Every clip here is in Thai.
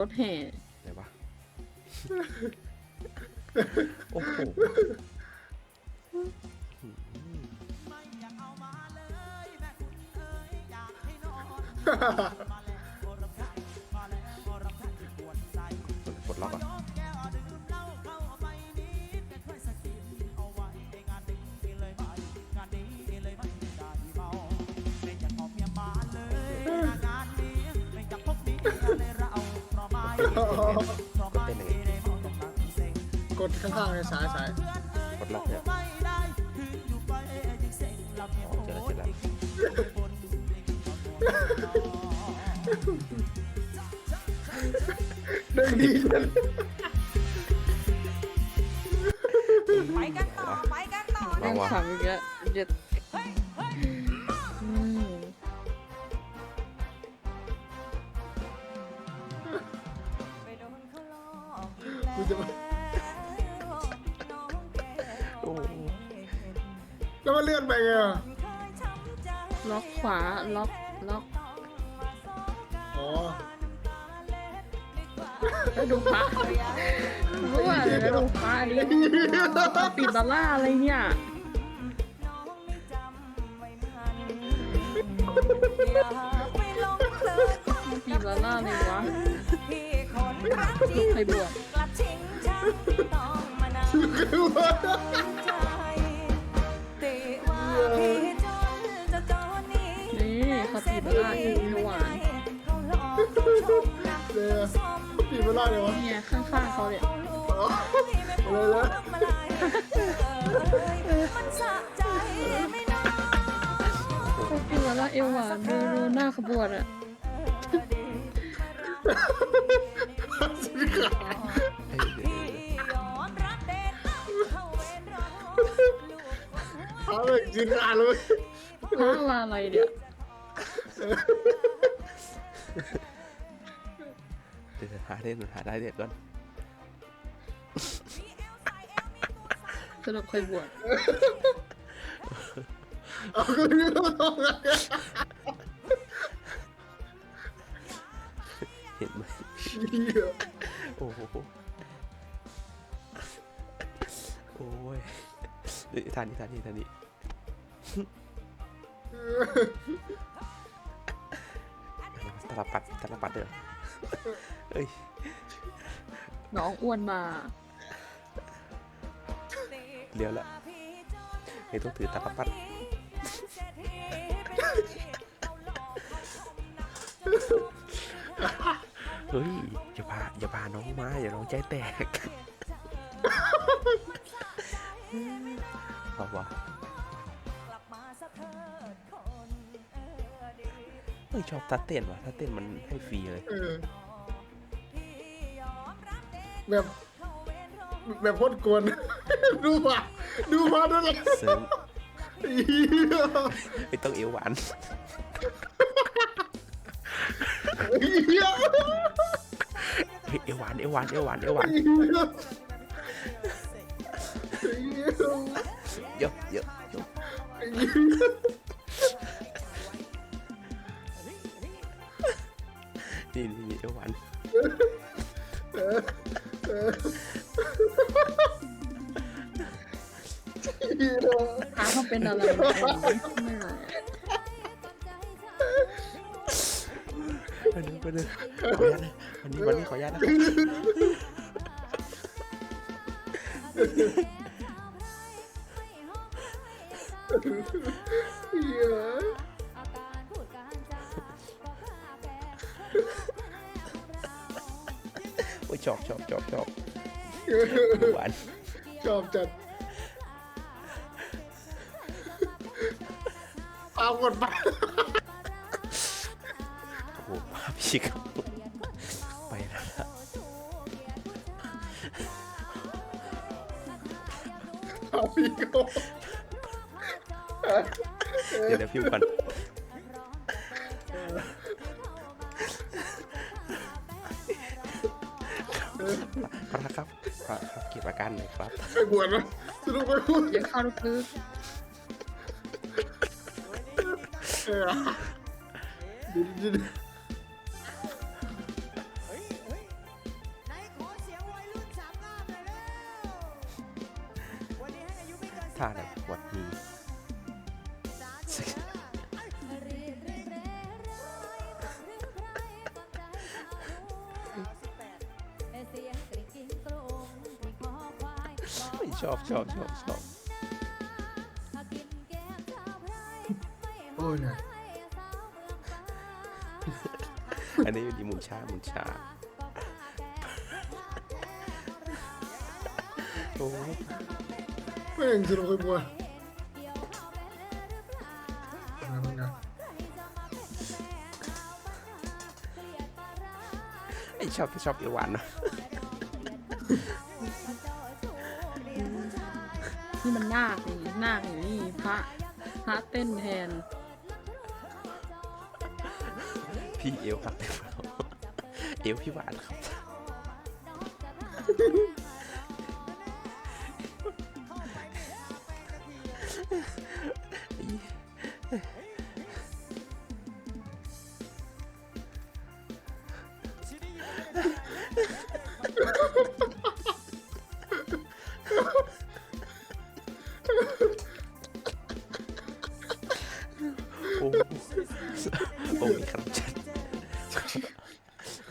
รถแห่ไหนวะ โอ้โห เต้นยังไงกดข้างๆเลยซ้ายซ้ายปลดล็อกเนี่ยอ๋อเจอแล้วเจอแล้วเด้งดีไปกันต่อไปกันต่อแม่งขำอีกแล้วเจ็ดอื แล้วกูจะมาน้องแก้วโอ้โหแล้วมันเลื่อนไปไงอะล็อกขวาล็อกล็อกอ๋อแล้วดูพระรู้ว่าแล้วดูพระอันนี้ปิดบาร่าอะไรเนี่ยน้องไม่จำไว้มันอย่าไปหลงเพลินปิดบาร่าเลยวะพี่คนรักจริงใครบวชก นต้องมานั่งคือว่าใจติว่าพี่จนจะจนนี้นี่เขาปิดบาร่าอีกหวานเขาหลอกเขาชมนะเดี๋ยวปีมาไล่เลยวะเนี่ยข้างๆเขาเนี่ยเขาลวงให้แม่พวงมาลัยเอ้ยมันสะใจไม่น้อยเขาปิดบาร่าเอวหวานดูดูหน้าขบวนอะสีข เอาเลยสีขาวเลยพระมาอะไรเนี่ยเดี๋ยวหาเด่นหาได้เด็ดก่อนสรุปใครบวชเอาก็เลื่อนตรงนั้นเห็นไหมเหี้ยโอ้โหโอ้ยเดี๋ยวทานนี้ทานนี้ทานนี้ ตลปัดตลปัดเด้อเอ้ยน้องอ้วนมา เลี้ยวละไม่ต้องถือตลปัดเฮ้ย อย่าพาอย่าพาน้องมา อย่าน้องใจแตกเอาวะ เฮ้ยชอบทัดเต้นว่ะทัดเต้นมันให้ฟรีเลย เออพี่ยอมรับเด็ดแบบเข้าเวรรอแบบโคตรกวน ดูมาดูมาด้วยเลยเสริมเหี้ยไม่ต้องเอวหวาน เหี้ยเฮ้ยเอวหวานเอวหวานเอวหวานเอวหวานเหี้ยเหี้ยเยอะเยอะเยอะนี่ นี่นี่เอวหวานเหี้ยพระเขาเป็นอะไรไม่ไหวอะไปเลยไปเลยขออนุญาตนะวันนี้วันนี้ขออนุญาตนะ ชอบชอบชอบชอบหวานชอบจัดเอากดไปโอ้โหภาพชิคไปแล้วล่ะเอาพี่โกเดี๋ยวเดี๋ยวพิวก่อน พระครับพระครับเก็บอาการหน่อยครับไปบวชนะสรุปไปบวชอย่าข้าลึกเออดูดิดูดิท่าแบบบวชมี ชอบชอบชอบชอบโอ้ยเนี่ยอันนี้ดีหมุนช้าหมุนช้าโอ้ยแม่งสนุกไปหมดนะมึงนะไม่ชอบชอบเอวหวานเนอะ มันนาคนี่นาคอยู่นี่พระพระเต้นแทน พี่เอวหักเต็มแล้วเอวพี่หวานครับโ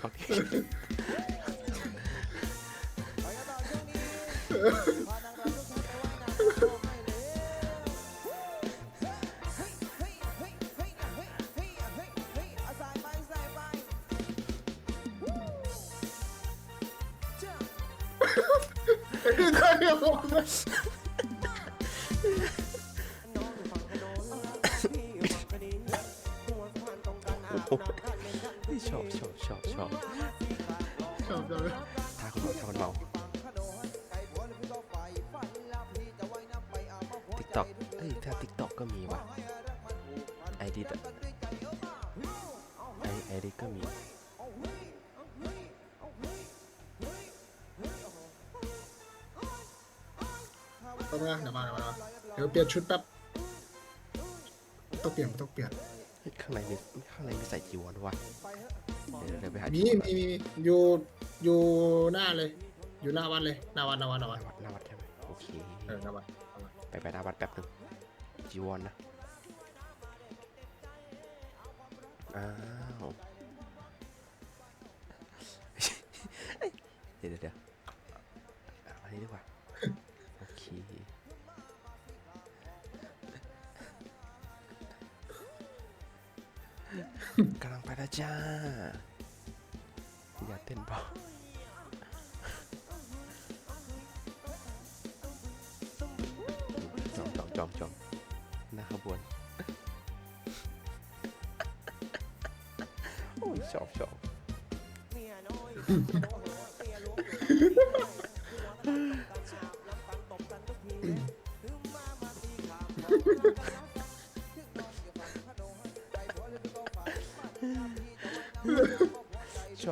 โอเคคือใครอะผมนะโอ้โห ชอบชอบชอบชอบชอบจังเลยถ้าคนเมาถ้าคนเมาติ๊กต็อกเอ้ยถ้าติ๊กต็อกก็มีว่ะไอดีไอไอดีก็มีแป๊บนึงนะเดี๋ยวมาเดี๋ยวมาเดี๋ยวเปลี่ยนชุดแป๊บต้องเปลี่ยนต้องเปลี่ยนเฮ้ย ข้างในมีข้างในมีใส่จีวรด้วยวะเดี๋ยวเดี๋ยวไปหามีจีวรมีมีอยู่อยู่หน้าเลย อยู่หน้าวัดเลยหน้าวัดหน้าวัดหน้าหวัดน้าวัดหน้าวัดใช่ไหมโอเคเออหน้าวัดไปไปหน้าวัดแป๊บนึงจีวรนะอ้าวเดี๋ยวเดี๋ยวเดี๋ยวเอาอันนี้ดีกว่า กำลังไปแล้วจ้า อย่าเต้นเบาจองจองจองจองหน้าขบวน โอ้ยชอบชอบ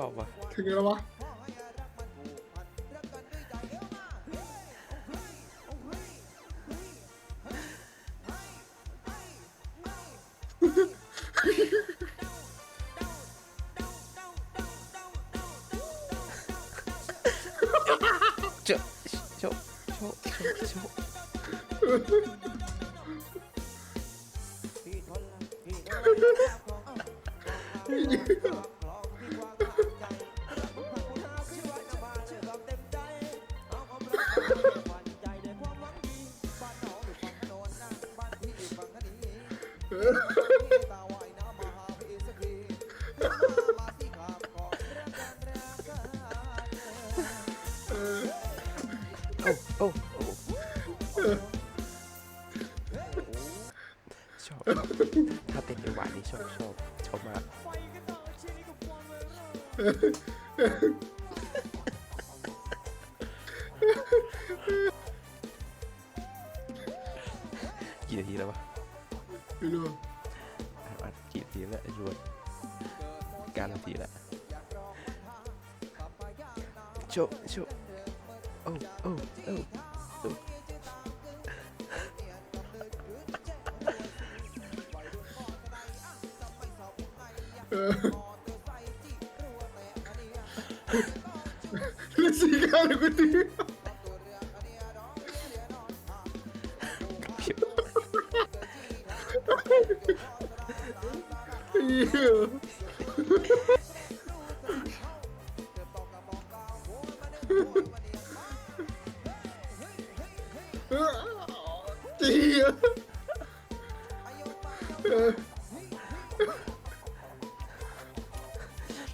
อบว่ะถึงแล้ววะโชว์โชว์โชว์โชว์ ทีแล้วไอ้รวนก้านทีแล้วโชโชโอ้โอ้โอ้เออเล่นสีกันเลยกูตี จี๊ยเออ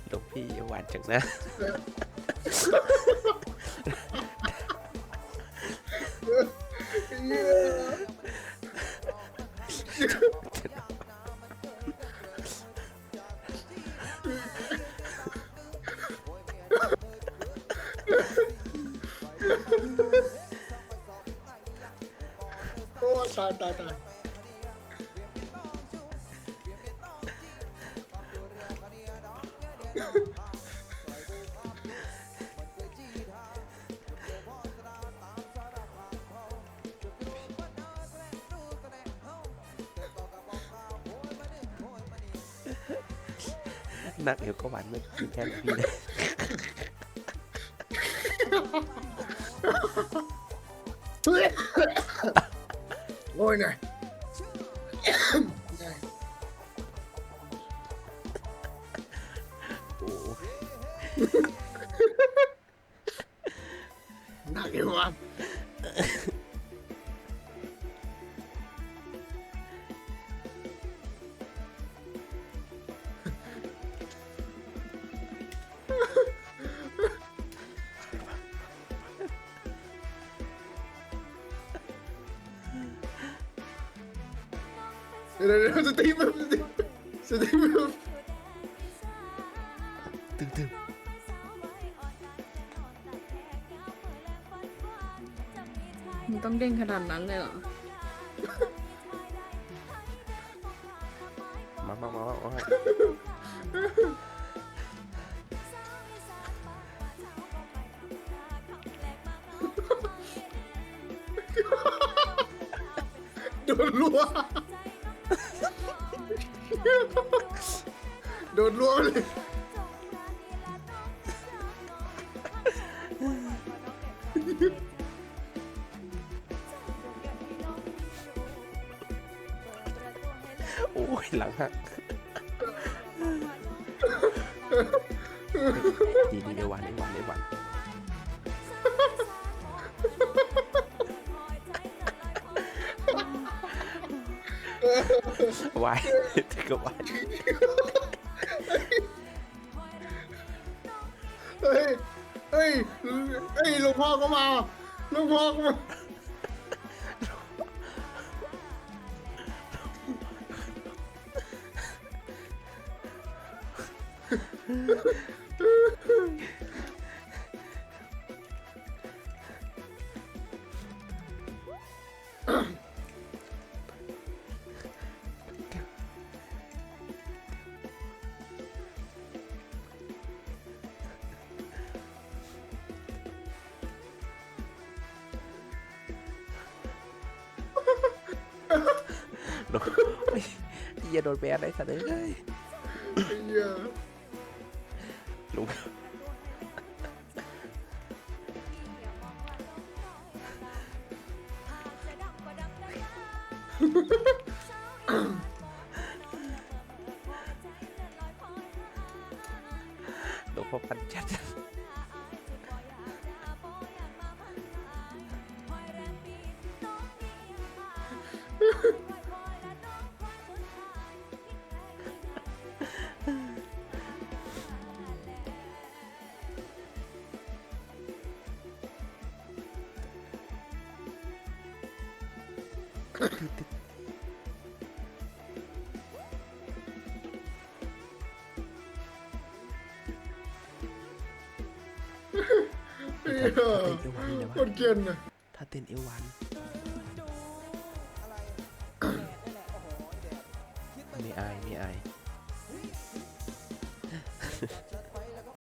หลวงพี่หวานจังนะเตายตายนักเดี๋ยวก็หวานไม่กินแค่พี่เลย โอ้ยไตึงตึงมันต้องเด้งขนาดนั้นเลยเหรอ มามามามามาโดนรัว โดนรัวเลย หวานถึงก็หวานเฮ้ย เฮ้ย เฮ้ยหลวงพ่อก็มาหลวงพ่อก็มา โดนเฮ้ยเหี้ยโดนแบนได้สัตว์เลยไอ้เหี้ยลุงหลวงพ่อปัญจัด ไอ้เหี้ยเต้นเอวหวานนี่นะคนเกลียนนะถ้าเต้นเอวหวานไม่อายไม่อาย